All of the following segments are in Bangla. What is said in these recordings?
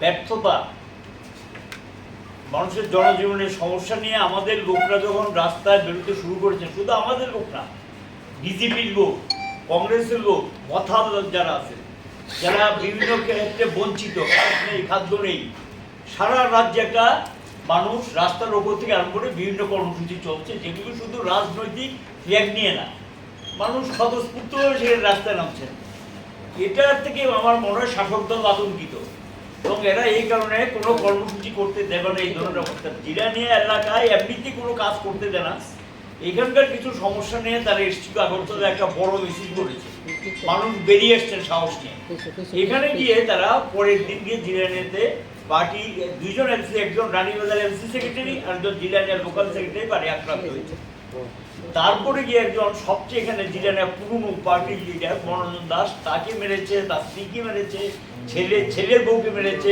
ব্যর্থতা। মানুষের জনজীবনের সমস্যা নিয়ে আমাদের লোকরা যখন রাস্তায় বেরোতে শুরু করেছেন শুধু আমাদের লোক না, বিজেপির লোক, কংগ্রেসের লোক লোক যারা আছে, যারা বিভিন্ন ক্ষেত্রে বঞ্চিত নেই, খাদ্য নেই, সারা রাজ্যে একটা মানুষ রাস্তার ওপর থেকে আরম্ভ করে বিভিন্ন কর্মসূচি চলছে, যেগুলো শুধু রাজনৈতিক ফ্ল্যাগ নিয়ে না, মানুষ স্বতঃস্ফূর্ত সেখানে রাস্তায় নামছেন এটার থেকে আমার মনে হয় শাসক দল আতঙ্কিত। এবং এরা এই কারণে কোনো কর্মসূচি করতে দেবে না, এই ধরনের অবস্থা। জিরানিয়া এলাকায় এমনিতে কোনো কাজ করতে দেয় না। এখানকার কিছু সমস্যা নিয়ে তারা এসছিল আগরতলা একটা বড় মিছিল করেছে। মানুষ বেরিয়ে এসছেন সাহস নিয়ে। এখানে গিয়ে তারা পরের দিন গিয়ে জিরানিয়াতে পার্টি দুইজন এমসি একজন রানীবাজার এমসি সেক্রেটারি আর একজন জিরানিয়ার লোকাল সেক্রেটারি পারে আক্রান্ত হয়েছে। তারপরে গিয়ে একজন সবচেয়ে এখানে জিরানিয়া পুরনো পার্টির লিডার মনোরঞ্জন দাস, তাকে মেরেছে, তার স্ত্রীকে মেরেছে, ছেলে, ছেলের বউকে মেরেছে,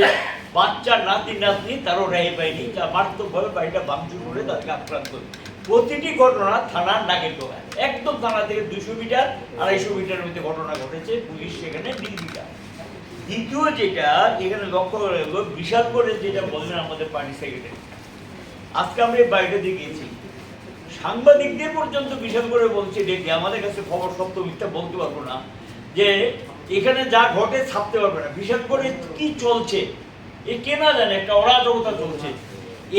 বাচ্চা, নাতি, নাতনি, তারও রেহাই পায়নি। যা মারাত্মকভাবে বাড়িটা ভাঙচুর করে তাদেরকে আক্রান্ত করে। প্রতিটি ঘটনা থানার নাগের দোকান একদম থানা থেকে দুশো মিটার, আড়াইশো মিটারের মধ্যে ঘটনা ঘটেছে, পুলিশ সেখানে নির্বিকার দ্বিতীয় যেটা, এখানে লক্ষ্য করা গেল বিশাল করে যেটা বললেন আমাদের পার্টি সেক্রেটারি আজকে আমরা এই বাড়িটা দিয়ে গিয়েছি সাংবাদিকদের পর্যন্ত বিশাল করে বলছে ডেকে আমাদের কাছে খবর সত্য, মিথ্যা বলতে পারব না, যে এখানে যা ঘটে ছাপতে পারবে না। বিশাল করে কি চলছে? এ কে না জানে, একটা অরাজকতা চলছে।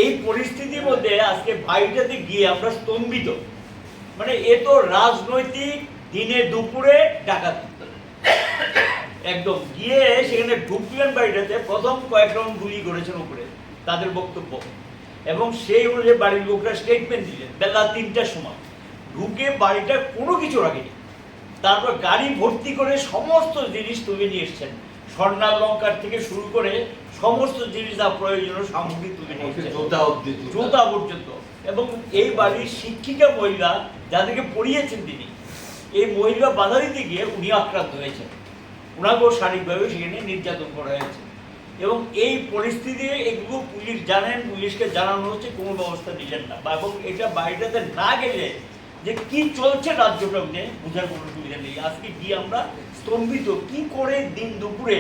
এই পরিস্থিতির মধ্যে আজকে বাড়িটাতে গিয়ে আমরা স্তম্ভিত। মানে এ তো রাজনৈতিক দিনে দুপুরে ডাকাতি। একদম, গিয়ে সেখানে ঢুকলেন বাড়িটাতে, প্রথম কয়েক রাউন্ড গুলি করেছেন উপরে, তাদের বক্তব্য। এবং সেই অনুযায়ী বাড়ির লোকরা স্টেটমেন্ট দিলেন বেলা তিনটার সময়। ঢুকে বাড়িটা কোনো কিছু রাখেনি তারপর গাড়ি ভর্তি করে সমস্ত জিনিস তুলে নিয়ে এসছেন। স্বর্ণালঙ্কার থেকে শুরু করে সমস্ত জিনিস যা প্রয়োজনীয় সামগ্রী তুলে নিয়ে জোতা পর্যন্ত। এবং এই বাড়ির শিক্ষিকা মহিলা যাদেরকে পড়িয়েছেন তিনি এই মহিলা বাধা দিতে গিয়ে উনি আক্রান্ত হয়েছেন। ওনাকেও শারীরিকভাবে সেখানে নির্যাতন করা হয়েছে। এবং এই পরিস্থিতি এগুলো পুলিশ জানেন, পুলিশকে জানানো হচ্ছে, কোনো ব্যবস্থা দিলেন না। বা এবং এটা বাড়িটাতে না গেলে যে কি চলছে রাজ্যটা নিয়ে বোঝার কোনো সুবিধা নেই। আজকে গিয়ে আমরা স্তম্ভিত কি করে দিন দুপুরে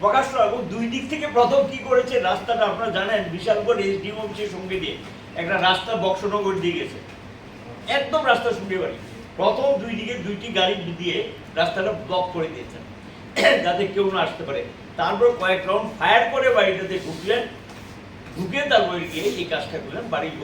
প্রকাশ এবং দুই দিক থেকে প্রথম কি করেছে রাস্তাটা আপনারা জানেন বিশাল করে এসডিএম অফিসের সঙ্গে দিয়ে একটা রাস্তা বক্সনগর দিয়ে গেছে। একদম রাস্তা শুনতে পারি প্রথম দুই দিকে দুইটি গাড়ি দিয়ে রাস্তাটা ব্লক করে দিয়েছেন যাতে কেউ না আসতে পারে। তারপর কয়েক রাউন্ড ফায়ার করে বাড়িটাতে ঢুকলেন ঢুকে তারপরে গিয়ে এই কাজটা করলেন বাড়ির